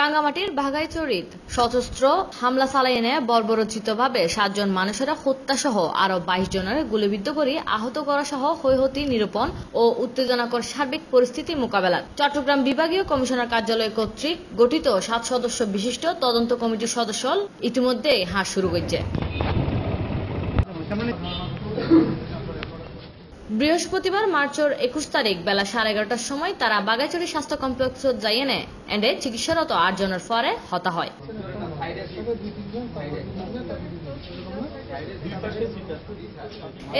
রাঙ্গামাটির বাঘাইচড়িত সশস্ত্র হামলা চালাই এনে বর্বরচিতভাবে সাতজন মানুষের হত্যা সহ আরও বাইশ জনের গুলিবিদ্ধ করে আহত করা সহ হৈহতি নিরূপণ ও উত্তেজনাকর সার্বিক পরিস্থিতি মোকাবেলা। চট্টগ্রাম বিভাগীয় কমিশনার কার্যালয় কর্তৃক গঠিত সাত সদস্য বিশিষ্ট তদন্ত কমিটির সদস্য ইতিমধ্যে হাঁস শুরু করেছে। বৃহস্পতিবার মার্চের একুশ তারিখ বেলা সাড়ে এগারোটার সময় তারা বাগাইচুরি স্বাস্থ্য কমপ্লেক্সত যাইয়েনে এন্ডে চিকিৎসারত আটজনের পরে হতা হয়।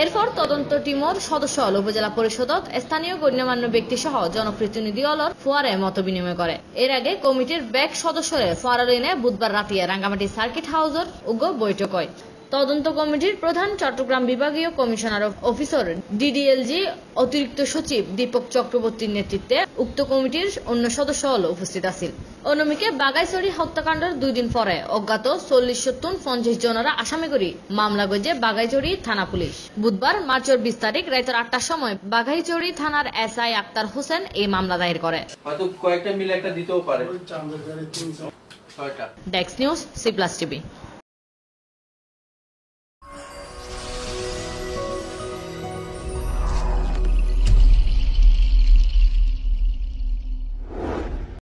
এরপর তদন্ত টিমর সদস্য হল উপজেলা পরিষদত স্থানীয় গণ্যমান্য ব্যক্তি সহ জনপ্রতিনিধি অলর ফোয়ারে মত বিনিময় করে। এর আগে কমিটির ব্যাক সদস্যরে ফোয়ারা এনে বুধবার রাতে রাঙ্গামাটি সার্কিট হাউসের উগ্র বৈঠক হয়। তদন্ত কমিটির প্রধান চট্টগ্রাম বিভাগীয় কমিশনার অফ অফিসার ডিডিএলজি অতিরিক্ত সচিব দীপক চক্রবর্তীর নেতৃত্বে উক্ত কমিটির অন্য সদস্য হল উপস্থিত আছিল। অন্যমিকে বাগাইছড়ি হত্যাকাণ্ডের দুই দিন পরে অজ্ঞাত চল্লিশ সত্তর পঞ্চাশ জনেরা আসামি করি মামলা গজে বাগাইচড়ি থানা পুলিশ। বুধবার মার্চের বিশ তারিখ রাতের আটটার সময় বাঘাইচড়ি থানার এসআই আক্তার হোসেন এই মামলা দায়ের করে। হয়তো কয়েকটা মিলে একটা দিতেও পারে। ডেক্স নিউজ সি প্লাস টিভি।